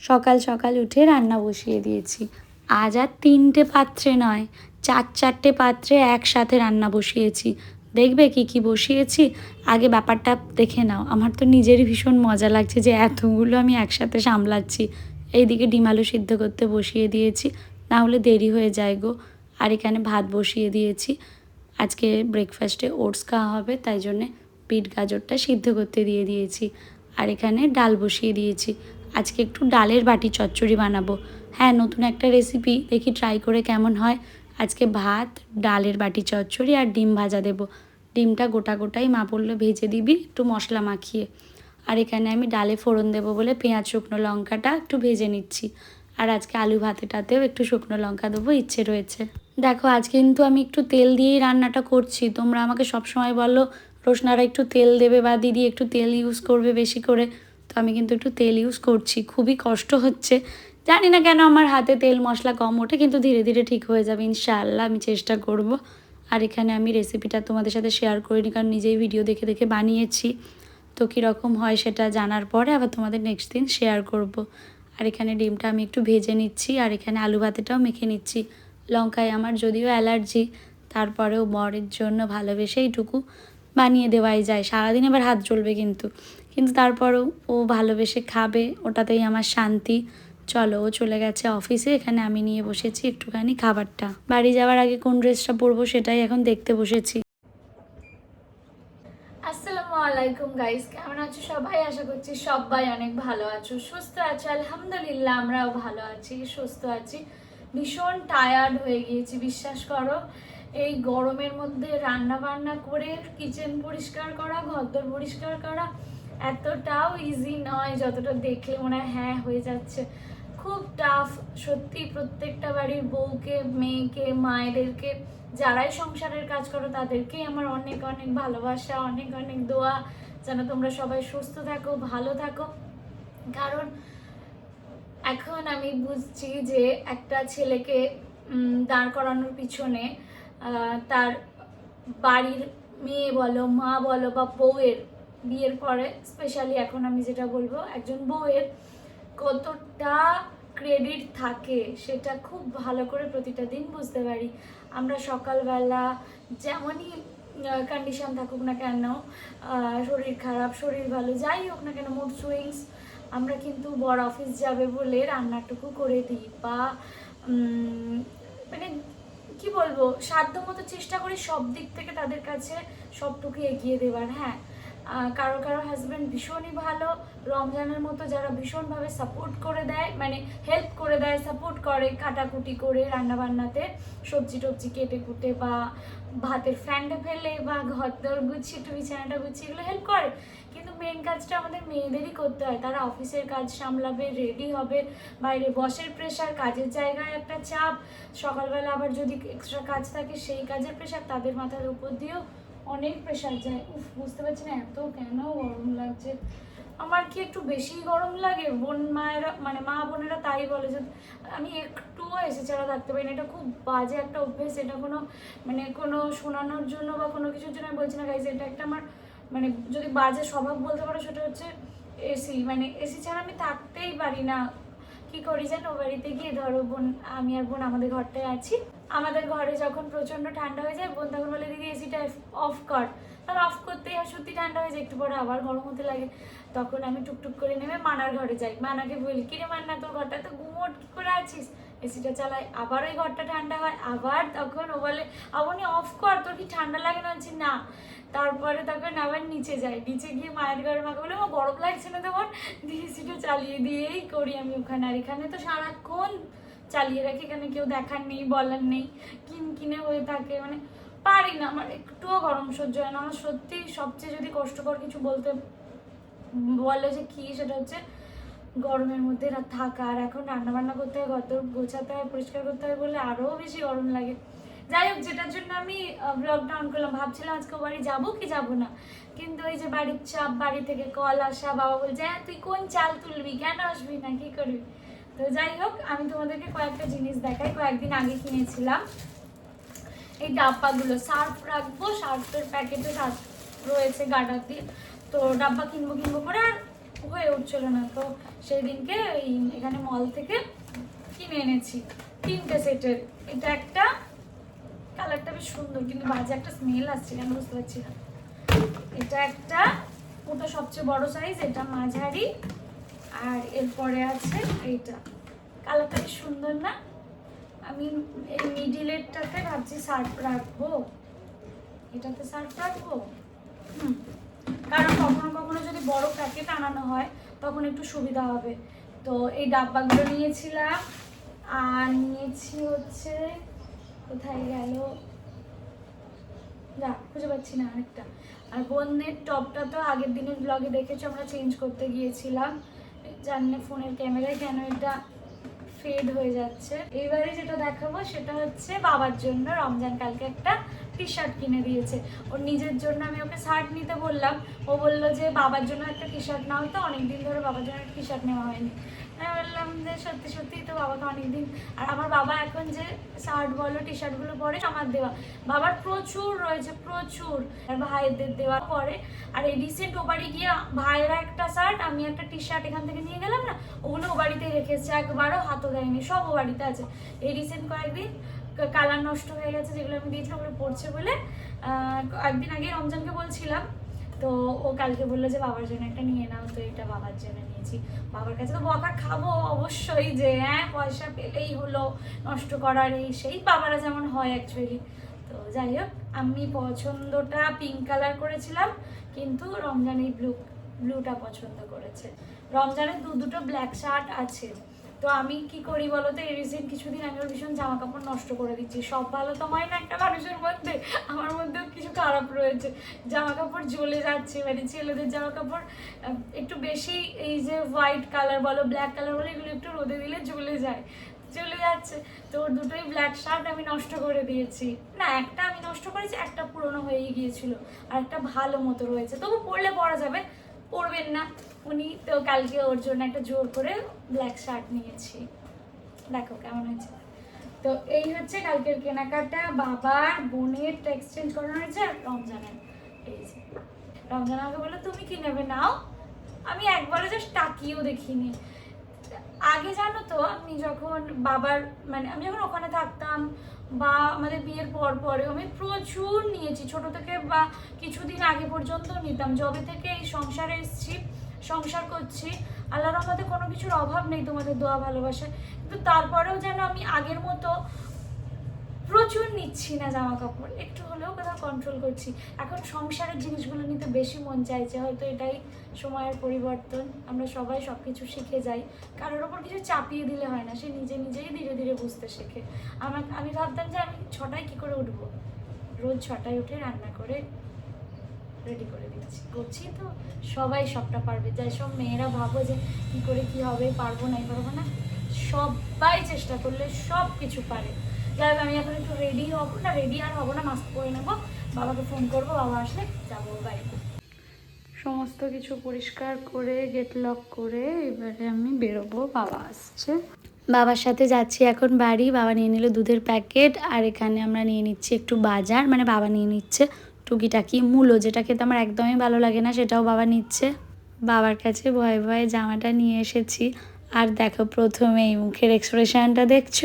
সকাল সকাল উঠে রান্না বসিয়ে দিয়েছি। আজ আর তিনটে পাত্রে নয়, চার চারটে পাত্রে একসাথে রান্না বসিয়েছি। দেখবে কি কি বসিয়েছি? আগে ব্যাপারটা দেখে নাও। আমার তো নিজেরই ভীষণ মজা লাগছে যে এতগুলো আমি একসাথে সামলাচ্ছি। এইদিকে ডিম আলু সিদ্ধ করতে বসিয়ে দিয়েছি, না হলে দেরি হয়ে যায় গো। আর এখানে ভাত বসিয়ে দিয়েছি। আজকে ব্রেকফাস্টে ওটস খাওয়া হবে, তাই জন্যে বিট গাজরটা সিদ্ধ করতে দিয়ে দিয়েছি। আর এখানে ডাল বসিয়ে দিয়েছি। আজকে একটু ডালের বাটি চচ্চড়ি বানাবো। হ্যাঁ নতুন একটা রেসিপি দেখি ট্রাই করে কেমন হয়। আজকে ভাত, ডালের বাটি চচ্চড়ি আর ডিম ভাজা দেবো। ডিমটা গোটা গোটাই মা বলল, ভেজে দিবি, একটু মশলা মাখিয়ে। আর এখানে আমি ডালে ফোড়ন দেবো বলে পেঁয়াজ, শুকনো লঙ্কাটা একটু ভেজে নিচ্ছি। আর আজকে আলু ভাতেটাতেও একটু শুকনো লঙ্কা দেবো, ইচ্ছে রয়েছে। দেখো, আজ কিন্তু আমি একটু তেল দিয়েই রান্নাটা করছি। তোমরা আমাকে সবসময় বলো, রোশনারা একটু তেল দেবে বা দিদি একটু তেল ইউজ করবে বেশি করে? তো আমি কিন্তু একটু তেল ইউজ করছি, খুবই কষ্ট হচ্ছে। জানি না কেন আমার হাতে তেল মশলা কম ওঠে কিন্তু ধীরে ধীরে ঠিক হয়ে যাবে, ইনশাআল্লাহ আমি চেষ্টা করব। আর এখানে আমি রেসিপিটা তোমাদের সাথে শেয়ার করিনি, কারণ নিজেই ভিডিও দেখে দেখে বানিয়েছি। তো কীরকম হয় সেটা জানার পরে আবার তোমাদের নেক্সট দিন শেয়ার করব। আর এখানে ডিমটা আমি একটু ভেজে নিচ্ছি, আর এখানে আলু ভাতেটাও মেখে নিচ্ছি। লঙ্কায় আমার যদিও অ্যালার্জি, তারপরেও বরের জন্য ভালোবেসে এইটুকু বানিয়ে দেওয়াই যায়। সারাদিন এবার হাত জ্বলবে কিন্তু। কিন্তু তারপরেও ও ভালোবেসে খাবে, ওটাতেই আমার শান্তি। চলো, ও চলে গেছে অফিসে, এখানে আমি নিয়ে বসেছি একটুখানি খাবারটা। বাড়ি যাওয়ার আগে কোন ড্রেসটা পরবো সেটাই এখন দেখতে বসেছি। আসসালামু আলাইকুম গাইস কেমন আছো সবাই? আশা করছি সবাই অনেক ভালো আছো। সুস্থ আছো, আলহামদুলিল্লাহ আমরাও ভালো আছি, সুস্থ আছি। ভীষণ টায়ার্ড হয়ে গিয়েছি, বিশ্বাস করো। এই গরমের মধ্যে রান্না বান্না করে কিচেন পরিষ্কার করা, ঘরদোর পরিষ্কার করা এতটাও ইজি নয় যতটা দেখলে মনে হয় হ্যাঁ হয়ে যাচ্ছে। খুব টাফ সত্যি প্রত্যেকটা বাড়ির বউকে, মেয়েকে, মায়েদেরকে, যারাই সংসারের কাজ করো, তাদেরকেই আমার অনেক অনেক ভালোবাসা, অনেক অনেক দোয়া, যেন তোমরা সবাই সুস্থ থাকো, ভালো থাকো। কারণ এখন আমি বুঝছি যে একটা ছেলেকে দাঁড় করানোর পিছনে তার বাড়ির মেয়ে বলো, মা বলো বা বউয়ের বিয়ের পরে স্পেশালি এখন আমি যেটা বলব, একজন বউয়ের কতটা ক্রেডিট থাকে সেটা খুব ভালো করে প্রতিটা দিন বুঝতে পারি। আমরা সকালবেলা যেমনই কন্ডিশন থাকুক না কেন শরীর খারাপ, শরীর ভালো, যাই হোক না কেন মুড সুইংস আমরা কিন্তু বড় অফিস যাবে বলে রান্নাটুকু করে দিই বা মানে কি বলব সাধ্য মতো চেষ্টা করি সব দিক থেকে তাদের কাছে সবটুকু এগিয়ে দেওয়ার। হ্যাঁ কারও কারও হাজব্যান্ড ভীষণই ভালো। রমজানের মতো যারা ভীষণভাবে সাপোর্ট করে দেয় মানে হেল্প করে দেয় সাপোর্ট করে, কাটাকুটি করে রান্নাবান্নাতে সবজি টবজি কেটে কুটে বা ভাতের ফ্যানটা ফেলে বা ঘর দর গুছিয়ে একটু বিছানাটা গুছিয়ে এগুলো হেল্প করে। কিন্তু মেন কাজটা আমাদের মেয়েদেরই করতে হয়। তারা অফিসের কাজ সামলাবে রেডি হবে, বাইরে বসের প্রেশার কাজের জায়গায় একটা চাপ। সকালবেলা আবার যদি এক্সট্রা কাজ থাকে, সেই কাজের প্রেশার তাদের মাথার উপর দিয়েও অনেক প্রেশার যায়। উফ, বুঝতে পারছি না এত কেন গরম লাগছে। আমার কি একটু বেশি গরম লাগে? বোন মায়েরা মানে মা বোনেরা তাই বলে যে, আমি একটুও এসে ছাড়া থাকতে পারি না। এটা খুব বাজে একটা অভ্যেস। এটা কোনো মানে কোনো শোনানোর জন্য বা কোনো কিছুর জন্য আমি বলছি না গাইজ এটা একটা আমার মানে যদি বাজে স্বভাব বলতে পারো, সেটা হচ্ছে এসি মানে এসি ছাড়া আমি থাকতেই পারি না। কি করি জানো? বাড়িতে গিয়ে ধরো বোন, আমি আর বোন আমাদের ঘরটায় আছি। আমাদের ঘরে যখন প্রচণ্ড ঠান্ডা হয়ে যায়, বোন তখন বলে, দিদি এসিটা অফ কর। তাহলে অফ করতেই আর সত্যি ঠান্ডা হয়ে যায়, একটু পরে আবার গরম হতে লাগে। তখন আমি টুকটুক করে নেমে মানার ঘরে যাই। মানাকে বলি কিরে মান্না, তোর ঘরটা তো গুমোট, কি করে আছিস? এসিটা চালাই। আবার ওই ঘরটা ঠান্ডা হয়, আবার তখন ও বলে আপনি অফ কর, তোর কি ঠান্ডা লাগে না? বলছি, না। তারপরে তখন আবার নিচে যাই। নিচে গিয়ে মায়ের ঘরে মাকে বলে, আমার গরম লাগছে না তখন? দিয়ে এসিটা চালিয়ে দিয়েই করি আমি ওখানে। আর এখানে তো সারাক্ষণ চালিয়ে রাখি এখানে কেউ দেখার নেই, বলার নেই কিন কিনে হয়ে থাকে মানে পারি না, আমার একটুও গরম সহ্য হয় না, আমার সত্যি সবচেয়ে যদি কষ্টকর কিছু বলতে বলে যে কি, সেটা হচ্ছে গরমের মধ্যে থাকা, আর এখন রান্না বান্না করতে হয় দোর গোছাতে হয়, পরিষ্কার করতে হয় বলে আরও বেশি গরম লাগে। যাই হোক, যেটার জন্য আমি ব্লগটা অন করলাম, ভাবছিলাম আজকে বাড়ি যাব কি যাব না, কিন্তু ওই যে বাড়ির চাপ, বাড়ি থেকে কল আসা, বাবা বলছে হ্যাঁ তুই কোন চাল তুলবি? কেন আসবি না? কি করবি? তো যাই হোক, আমি তোমাদেরকে কয়েকটা জিনিস দেখাই। কয়েকদিন আগে কিনেছিলাম এই ডাব্বাগুলো। সার্ফ রাখব, সার্ফের প্যাকেটে সার্ফ রয়েছে গার্ডার দিয়ে তো ডাব্বা কিনবো কিনবো করে আর হয়ে উঠছিল না। তো সেই দিনকে এখানে মল থেকে কিনে এনেছি তিনটে সেটের। এটা একটা কালারটা বেশ সুন্দর, কিন্তু বাজে একটা স্মেল আসছে কেন বুঝতে পারছি না। এটা একটা, ওটা সবচেয়ে বড় সাইজ এটা মাঝারি। আর এরপরে আছে এইটা। কালারটা সুন্দর না? আমি এই মিডিলেরটাতে ভাবছি শার্ট রাখব। এটাতে শার্ট রাখব? হুম। কারণ কখনো কখনো যদি বড় প্যাকেট আনানো হয়, তখন একটু সুবিধা হবে। তো এই ডাব্বাগুলো নিয়েছিলাম। আর নিয়েছি হচ্ছে, কোথায় গেল? যা, খুঁজে পাচ্ছি না আরেকটা। আর বোনের টপটা তো আগের দিনের ব্লগে দেখেছ, আমরা চেঞ্জ করতে গিয়েছিলাম। জানি না ফোনের ক্যামেরায় কেন এটা ফেড হয়ে যাচ্ছে? এবারে যেটা দেখাবো সেটা হচ্ছে বাবার জন্য রমজান কালকে একটা টি শার্ট কিনে দিয়েছে। ওর নিজের জন্য আমি ওকে শার্ট নিতে বললাম। ও বলল যে, বাবার জন্য একটা টি শার্ট নাও তো। অনেকদিন ধরে বাবার জন্য একটা টি শার্ট নেওয়া হয়নি। আমি বললাম যে সত্যি সত্যি তো বাবাকে অনেকদিন আর আমার বাবা এখন যে শার্ট বলো টি শার্টগুলো পরে আমার দেওয়া। বাবার প্রচুর রয়েছে, প্রচুর। আর ভাইদের দেওয়া পরে। আর এই রিসেন্ট ও বাড়ি গিয়ে ভাইয়েরা একটা শার্ট আমি একটা টি শার্ট এখান থেকে নিয়ে গেলাম না, ওগুলো ও বাড়িতেই রেখে এসেছে, একবারও হাতও দেয়নি, সব ও বাড়িতে আছে। এই রিসেন্ট কয়েকদিন কালার নষ্ট হয়ে গেছে, যেগুলো আমি দিয়েছিলাম ওগুলো পড়ছে বলে একদিন আগে রমজানকে বলছিলাম। তো ও কালকে বলল যে, বাবার জন্য একটা নিয়ে নাও। তো এটা বাবার জন্য নিয়েছি। বাবার কাছে তো বকা খাব অবশ্যই যে হ্যাঁ পয়সা পেলেই হলো, নষ্ট করার এই সেই বাবারা যেমন হয় অ্যাকচুয়ালি তো যাই হোক, আমি পছন্দটা পিঙ্ক কালার করেছিলাম, কিন্তু রমজান এই ব্লু ব্লুটা পছন্দ করেছে। রমজানের দু দুটো ব্ল্যাক শার্ট আছে। তো আমি কি করি বলো তো? এই রিসেন্ট কিছুদিন ওর ভীষণ জামা কাপড় নষ্ট করে দিচ্ছি। সব ভালো তো হয় না একটা মানুষের মধ্যে? আমার মধ্যেও কিছু খারাপ রয়েছে। জামা কাপড় জ্বলে যাচ্ছে মানে ছেলেদের জামা কাপড় একটু বেশি এই যে হোয়াইট কালার বলো ব্ল্যাক কালার বলো, এগুলো একটু রোদে দিলে জ্বলে যায়। চলে যাচ্ছে। তো ওর দুটোই ব্ল্যাক শার্ট আমি নষ্ট করে দিয়েছি। না, একটা আমি নষ্ট করেছি, একটা পুরনো হয়েই গিয়েছিল। আর একটা ভালো মতো রয়েছে। তবু পরলে পরা যাবে, পরবেন না। উনি তো কালকে ওর জন্য একটা জোর করে ব্ল্যাক শার্ট নিয়েছি। দেখো কেমন হয়েছে। তো এই হচ্ছে কালকের কেনাকাটা। বাবার বোনের এক্সচেঞ্জ করানো হয়েছে আর রমজানের। এই রমজান আমাকে বলল, তুমি কি নেবে? নাও। আমি একবারও জাস্ট তাকিয়েও দেখিনি। আগে জানো তো, আমি যখন বাবার মানে আমি যখন ওখানে থাকতাম বা আমাদের বিয়ের পর পরে আমি প্রচুর নিয়েছি। ছোট থেকে বা কিছুদিন আগে পর্যন্ত নিতাম। যবে থেকে এই সংসারে এসেছি সংসার করছি। আল্লাহর রহমতে কোনো কিছুর অভাব নেই তোমাদের দোয়া ভালোবাসায় কিন্তু তারপরেও যেন আমি আগের মতো প্রচুর নিচ্ছি না জামা কাপড় একটু হলেও কোথাও কন্ট্রোল করছি। এখন সংসারের জিনিসগুলো নিতে বেশি মন চাইছে। হয়তো এটাই সময়ের পরিবর্তন। আমরা সবাই সব কিছু শিখে যাই। কারোর ওপর কিছু চাপিয়ে দিলে হয় না। সে নিজে নিজেই ধীরে ধীরে বুঝতে শেখে। আমার, আমি ভাবতাম যে আমি ছটায় কী করে উঠবো? রোজ ছটায় উঠে রান্না করে রেডি করে দিচ্ছি করছি তো সবাই সবটা পারবে। যাই সব মেয়েরা ভাবো যে কি করে কি হবে পারব না পারব না। সবাই চেষ্টা করলে সব কিছু পারে। যাই আমি এখন একটু রেডি হব না রেডি আর হব না মাস্ক পরে নেব। বাবাকে ফোন করব বাবা আসলে যাব বাড়িতে সমস্ত কিছু পরিষ্কার করে গেট লক করে এবারে আমি বেরোবো বাবা আসছে। বাবার সাথে যাচ্ছি এখন বাড়ি বাবা নিয়ে নিল দুধের প্যাকেট আর এখানে আমরা নিয়ে নিচ্ছি একটু বাজার মানে বাবা নিয়ে নিচ্ছে টুকিটাকি মূলো যেটা খেতে আমার একদমই ভালো লাগে না, সেটাও বাবা নিচ্ছে। বাবার কাছে ভয়ে ভয়ে জামাটা নিয়ে এসেছি। আর দেখো প্রথমেই মুখের এক্সপ্রেশনটা দেখছ?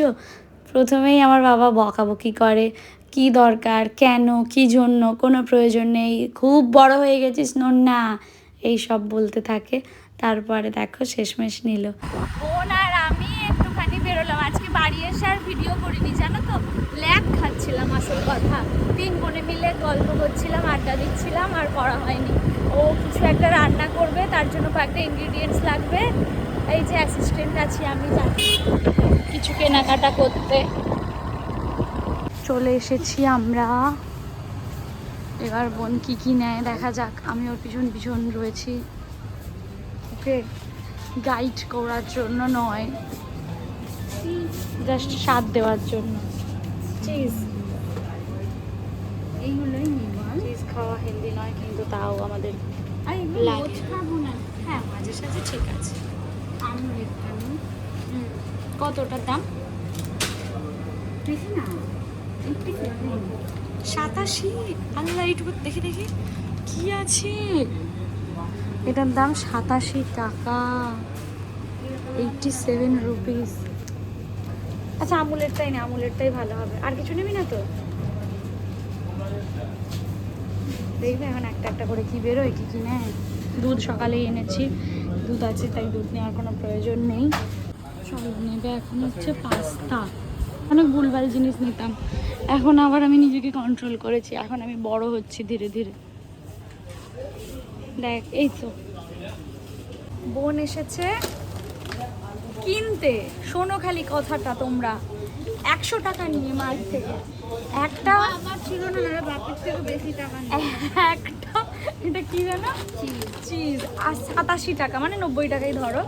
প্রথমেই আমার বাবা বকাবকি করে, কি দরকার? কেন? কি জন্য? কোনো প্রয়োজন নেই। খুব বড় হয়ে গেছিস নোন না এই সব বলতে থাকে। তারপরে দেখো শেষমেশ নিল। বোন আর আমি একটুখানি বেরোলাম। আজকে বাড়ি এসে আর ভিডিও করিনি, জানো তো? ল্যাক খাচ্ছিলাম আসল কথা। তিন বোনে মিলে গল্প করছিলাম, আড্ডা দিচ্ছিলাম, আর করা হয়নি। ও কিছু একটা রান্না করবে, তার জন্য কয়েকটা ইনগ্রিডিয়েন্টস লাগবে। এই যে অ্যাসিস্ট্যান্ট আছি, আমি যাচ্ছি কিছু কেনাকাটা করতে। চলে এসেছি আমরা। এবার বোন কি কি নেয়, দেখা যাক। আমি ওর পিছন পিছন রয়েছি। ওকে গাইড করার জন্য নয়। জাস্ট স্বাদ দেওয়ার জন্য। চিজ চিজ খাওয়া হেলদি নয় কিন্তু তাও আমাদের লাগে। খাব না। হ্যাঁ মাঝে সাঝে ঠিক আছে। আমি। একটা হুম। কতটার দাম? দেখি না সাতাশি? আল্লাহ এইটুকু দেখি দেখি। কি আছে? এটার দাম সাতাশি টাকা। এইটটি সেভেন রুপিস আচ্ছা আমুলেরটাই না আমুলেরটাই ভালো হবে। আর কিছু নিবি না তো? দেখবে এখন একটা একটা করে কি বেরোয়, কি কি নেয়। দুধ সকালেই এনেছি, দুধ আছে তাই দুধ নেওয়ার কোনো প্রয়োজন নেই। সব নেবে এখন হচ্ছে পাস্তা। অনেক ভুলভাল জিনিস নিতাম। এখন আবার আমি নিজেকে কন্ট্রোল করেছি, এখন আমি বড় হচ্ছি ধীরে ধীরে। দেখ, এই তো। বোন এসেছে কিনতে। শোনো খালি কথাটা তোমরা। একশো টাকা নিয়ে মার্ট থেকে। একটা আমার ছিল না না বাপের থেকে বেশি টাকা একটা এটা কি জানো? চিজ আর সাতাশি টাকা মানে নব্বই টাকাই ধরো।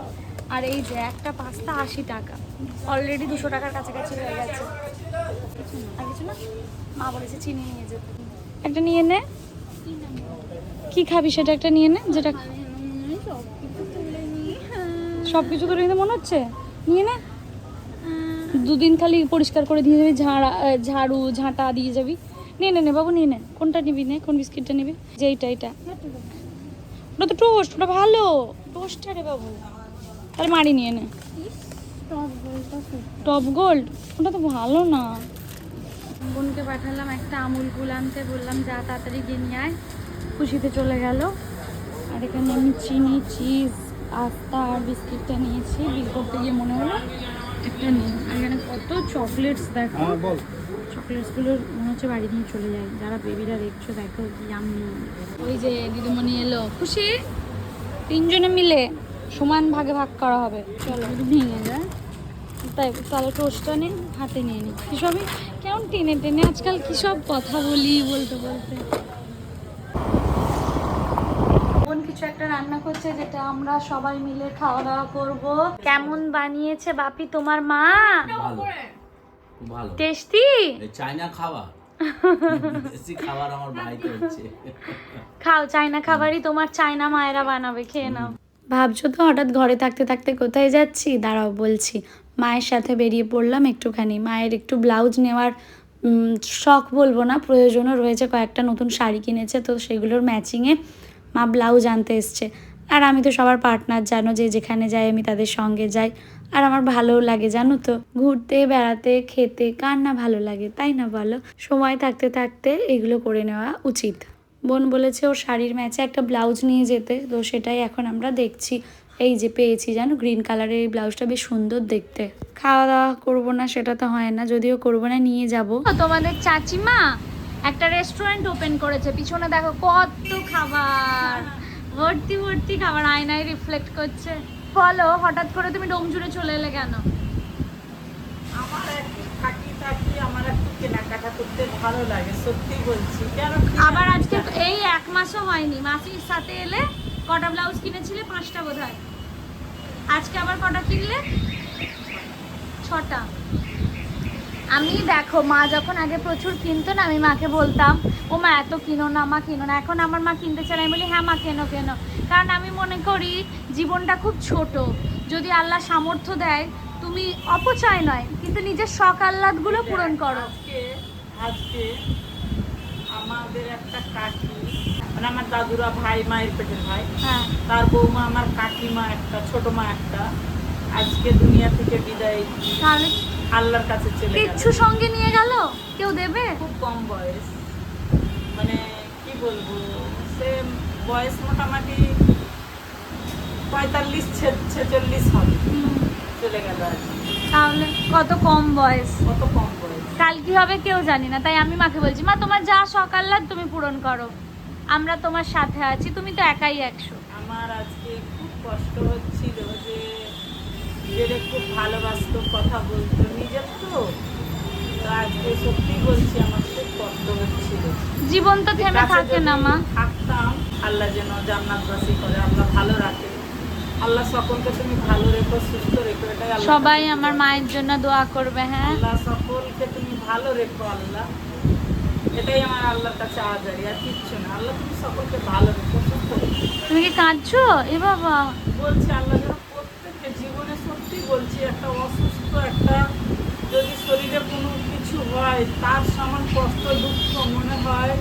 আর এই যে একটা পাস্তা আশি টাকা। অলরেডি দুশো টাকার কাছাকাছি হয়ে গেছে। আর কিছু না মা বলেছে চিনি নিয়ে যেতে। একটা নিয়ে নে। কি খাবি সেটা একটা নিয়ে নে যেটা সব কিছু তোর কিন্তু মনে হচ্ছে? নিয়ে নে। দুদিন খালি পরিষ্কার করে দিয়ে যাবি, ঝাড়া ঝাড়ু, ঝাঁটা দিয়ে যাবি। নিয়ে নে বাবু নিয়ে নে। কোনটা নিবি, নে, কোন বিস্কিটটা নিবি? যে এইটা এইটা। ওটা তো টোস্ট ওটা ভালো। টোস্টটা রে বাবু। তাহলে মারি নিয়ে নে। Top top gold? ওটা তো ভালো না। বোনকে পাঠালাম একটা আমুল কুল আনতে, বললাম, যা তাড়াতাড়ি গিয়ে নিয়ে আয়। খুশিতে চলে গেল। আর এখানে আমি চিনি, চিজ আস্তা আর বিস্কিটটা নিয়েছি। বিল করতে গিয়ে মনে হলো একটা নিই। আর এখানে কত চকলেটস দেখো। চকলেটসগুলোর মনে হচ্ছে বাড়ি নিয়ে চলে যায়। যারা বেবিরা দেখছ দেখো আমি ওই যে দিদিমণি এলো। খুশি? তিনজনে মিলে সমান ভাগে ভাগ করা হবে। চলো যদি ভেঙে যায় তাই তাহলে টোস্টটা নিন হাতে নিয়ে নিই কী সবই? কেমন টেনে টেনে আজকাল কী সব কথা বলি বলতে বলতে বোন কিছু একটা রান্না করছে যেটা আমরা সবাই মিলে খাওয়া দাওয়া করব। কেমন বানিয়েছে বাপি তোমার মা? ভালো। টেস্টি? চাইনা খাবার। দেশি খাবার আমার বাড়িতে হচ্ছে। খাও চাইনা খাবারই তোমার চাইনা মায়েরা বানাবে খেয়ে নাও। ভাবছ তো হঠাৎ ঘরে থাকতে থাকতে কোথায় যাচ্ছি? দাঁড়াও বলছি। মায়ের সাথে বেরিয়ে পড়লাম একটুখানি। মায়ের একটু ব্লাউজ নেওয়ার শখ বলব না প্রয়োজনও রয়েছে। কয়েকটা নতুন শাড়ি কিনেছে তো সেগুলোর ম্যাচিংয়ে মা ব্লাউজ আনতে এসছে। আর আমি তো সবার পার্টনার জানো যে যেখানে যাই আমি তাদের সঙ্গে যাই। আর আমার ভালোও লাগে, জানো তো। ঘুরতে, বেড়াতে, খেতে, কার না ভালো লাগে, তাই না বলো? সময় থাকতে থাকতে এগুলো করে নেওয়া উচিত। বোন বলেছে, ওর শাড়ির ম্যাচে একটা ব্লাউজ নিয়ে যেতে। তো সেটাই এখন আমরা দেখছি। এই যে পেয়েছি, জানো গ্রিন কালারের এই ব্লাউজটা বেশ সুন্দর দেখতে। খাওয়া দাওয়া করব না, সেটা তো হয় না। যদিও করব না, নিয়ে যাব। তোমাদের চাচিমা একটা রেস্টুরেন্ট ওপেন করেছে পিছনে দেখো কত খাবার। ভর্তি ভর্তি খাবার আয়নায় রিফ্লেক্ট করছে। বলো হঠাৎ করে তুমি ডোমজুড়ে চলে এলে কেন? আমার একটু থাকি থাকি আমার একটু কেনাকাটা করতে ভালো লাগে সত্যি বলছি। কেন আবার আজকে এই এক মাসও হয়নি মাসির সাথে এলে কটা ব্লাউজ কিনেছিলে? পাঁচটা বোধ হয় আজকে আবার কটা কিনলে? ছটা। আমি দেখো মা যখন আগে প্রচুর কিনতো না আমি মাকে বলতাম ও মা এত কিনো না মা কিনো না। এখন আমার মা কিনতে চায় আমি বলি হ্যাঁ মা কেন কেন। কারণ আমি মনে করি জীবনটা খুব ছোট। যদি আল্লাহ সামর্থ্য দেয় তুমি অপচয় নয় কিন্তু নিজের শখ আহ্লাদগুলো পূরণ করো। আজকে আজকে আমাদের একটা কাকি মানে আমার দাদুরা ভাই মায়ের পেটের ভাই হ্যাঁ। তার বৌমা আমার কাকিমা একটা ছোট মা একটা আজকে দুনিয়া থেকে বিদায় তাহলে আল্লাহর কাছে চলে কিচ্ছু সঙ্গে নিয়ে গেল? কেউ দেবে? খুব কম বয়স। মানে কি বলব সে বয়স মোটামুটি পঁয়তাল্লিশ ছেচল্লিশ হবে। চলে গেল আর তাহলে কত কম বয়স? কত কম বয়স? কাল কি হবে কেউ জানি না তাই আমি মাকে বলছি মা তোমার যা সকাল্লাদ তুমি পূরণ করো। আমরা তোমার সাথে আছি তুমি তো একাই একশো। আমার আজকে খুব কষ্ট হচ্ছিল যে নিজেরে খুব ভালোবাসতো কথা বলতো নিজের তো। আজকে সত্যি বলছি আমার খুব কষ্ট হচ্ছিল। জীবন তো থেমে থাকে না মা। থাকতাম আল্লাহ যেন জান্নাতবাসী করে আল্লাহ ভালো রাখে। আল্লাহ সকলকে তুমি ভালো রেখো সুস্থ রেখো এটাই আল্লাহ সবাই আমার মায়ের জন্য দোয়া করবে হ্যাঁ? আল্লাহ সকলকে তুমি ভালো রেখো আল্লাহ। এটাই আমার আল্লাহর কাছে আজারি আর কিচ্ছু না। আল্লাহ তুমি সকলকে ভালো রেখো সুস্থ রেখো। তুমি কি কাঁদছো? এ বাবা। বলছি আল্লাহ যেন প্রত্যেককে জীবনে সত্যি বলছি একটা অসুস্থ একটা যদি শরীরে কোনো কিছু হয় তার সমান কষ্ট দুঃখ মনে হয়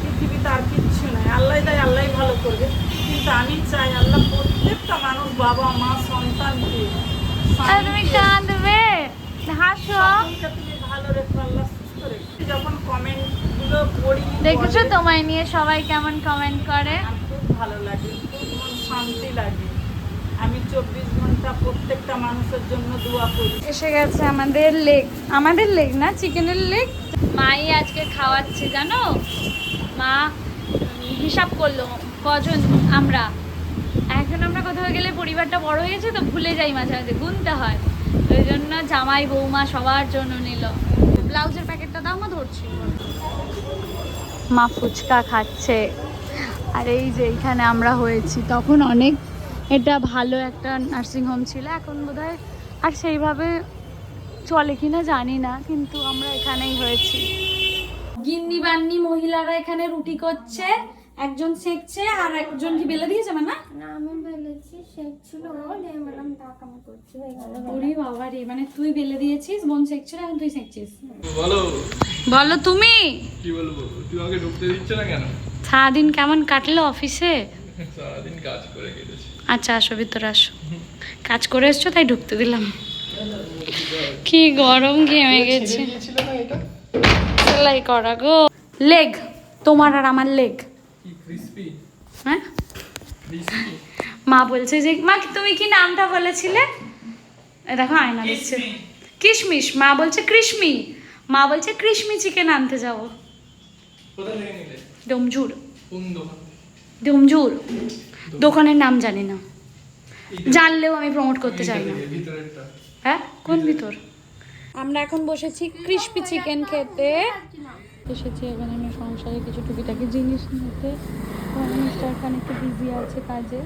পৃথিবীতে আর কিচ্ছু নাই। আল্লাহ তাই আল্লাহ ভালো করবে। কিন্তু আমি চাই আল্লাহ প্রত্যেকটা মানুষ বাবা মা সন্তানকে তুমি কাঁদবে। হাসো। তুমি ভালো রেখো আল্লাহ সুস্থ রেখো। যখন কমেন্টগুলো পড়ি দেখেছ তোমায় নিয়ে সবাই কেমন কমেন্ট করে? খুব ভালো লাগে খুব মন শান্তি লাগে। চব্বিশ ঘণ্টা প্রত্যেকটা মানুষের জন্য দোয়া করি। এসে গেছে আমাদের লেগ আমাদের লেগ না? চিকেনের লেগ মাই আজকে খাওয়াচ্ছে জানো? মা হিসাব করল কজন আমরা? এখন আমরা কোথাও গেলে পরিবারটা বড় হয়ে গেছে তো ভুলে যাই মাঝে মাঝে গুনতে হয়। ওই জন্য জামাই বৌমা সবার জন্য নিল। ব্লাউজের প্যাকেটটা দাও মা ধরছি। মা ফুচকা খাচ্ছে। আর এই যে এইখানে আমরা হয়েছি তখন অনেক এটা ভালো একটা নার্সিং হোম ছিল। এখন বোধহয় আর সেইভাবে চলে কিনা জানি না কিন্তু আমরা এখানেই হয়েছি। গিন্নি বান্নি মহিলারা এখানে রুটি করছে একজন সেকছে আর একজন কি বেলে দিয়েছে মানে না না আমি বলেছি শেখ ও দিয়ে বললাম টাকা আমি করছি হয়ে গেল ওরে বাবা রে মানে তুই বেলে দিয়েছিস বোন সেকছিল এখন তুই সেকছিস বলো। বলো তুমি। কি বলব? তুই আমাকে ঢুকতে দিচ্ছে না কেন? সারাদিন কেমন কাটলো অফিসে? সারাদিন কাজ করে কেটেছি। আচ্ছা আসো ভিতরে আসো। কাজ করে এসছো তাই ঢুকতে দিলাম। কি গরম ঘেমে গেছে। সেলাই করা গো। লেগ তোমার আর আমার লেগ। হ্যাঁ? মা বলছে যে মা তুমি কি নামটা বলেছিলে? দেখো আয়না দিচ্ছে। কিশমিশ মা বলছে কৃষ্মি। মা বলছে কৃষ্মি চিকেন আনতে যাব। ডোমজুর। ডোমজুর। দোকানের নাম জানি না। জানলেও আমি প্রমোট করতে চাই না। হ্যাঁ? কোন ভিতর। আমরা এখন বসেছি ক্রিস্পি চিকেন খেতে। এসেছি এখানে আমি সংসারে কিছু টুকিটাকি জিনিস নিতে। মিস্টার খান একটু বিজি আছে কাজে।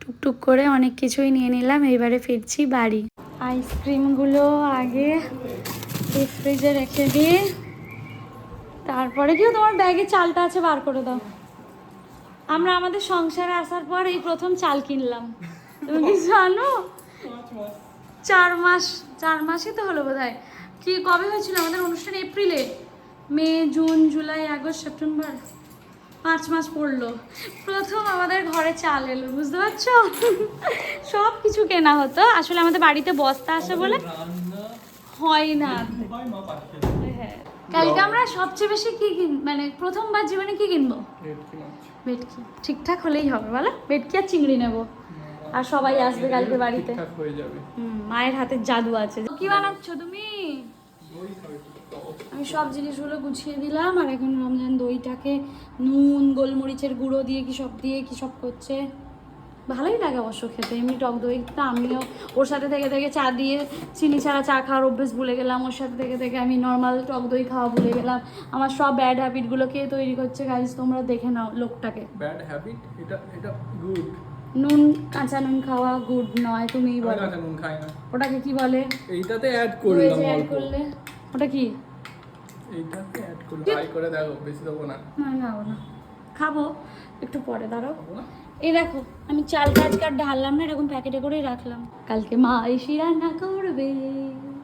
টুকটুক করে অনেক কিছুই নিয়ে নিলাম এইবারে ফিরছি বাড়ি। আইসক্রিমগুলো আগে ফ্রিজে রেখে দিই। তারপরে কেউ তোমার ব্যাগে চালটা আছে বার করে দাও। আমরা আমাদের সংসারে আসার পর এই প্রথম চাল কিনলাম। তুমি কি জানো? চার মাস, চার মাসই তো হলো বোধ হয় কি, কবে হয়েছিল আমাদের অনুষ্ঠান? এপ্রিলে। May, June, July, August, September. পাঁচ মাস পড়ল। প্রথম আমাদের ঘরে চাল এলো, বুঝতে পারছ? সব কিছু কেনা হতো। আসলে আমাদের বাড়িতে বস্তা আসে বলে হয় না। কালকে আমরা সবচেয়ে বেশি কি কিন মানে প্রথমবার জীবনে কি কিনবো? ভেটকি ঠিকঠাক হলেই হবে বলো? ভেটকি আর চিংড়ি নেব। আর সবাই আসবে কালকে বাড়িতে। হয়ে মায়ের হাতের জাদু আছে। কি বানাচ্ছ তুমি। আমি সব জিনিসগুলো গুছিয়ে দিলাম আর এখন রমজান দইটাকে নুন গোলমরিচের গুঁড়ো দিয়ে কি সব দিয়ে কি সব করছে? ভালোই লাগে অবশ্য খেতে এমনি টক দই তো আমিও ওর সাথে থেকে থেকে চা দিয়ে চিনি ছাড়া চা খাওয়ার অভ্যেস ভুলে গেলাম ওর সাথে থেকে থেকে আমি নর্মাল টক দই খাওয়া ভুলে গেলাম। আমার সব ব্যাড হ্যাবিটগুলো কে তৈরি করছে গাইজ তোমরা দেখে নাও লোকটাকে। ব্যাড হ্যাবিট এটা এটা গুড নুন কাঁচা নুন খাওয়া গুড নয় তুমিই আমি বলো। কাঁচা নুন খাই না। ওটাকে কি বলে? এইটাতে অ্যাড করলাম অ্যাড করলে ওটা কি? এইটাতে অ্যাড করলাম ট্রাই করে দেখো বেশি দেবো না। না খাব না। খাব একটু পরে দাঁড়াও। এই দেখো, আমি চাল কাজ কাঠ ঢাললাম না, এরকম প্যাকেটে করেই রাখলাম। কালকে মা এসে রান্না করবে।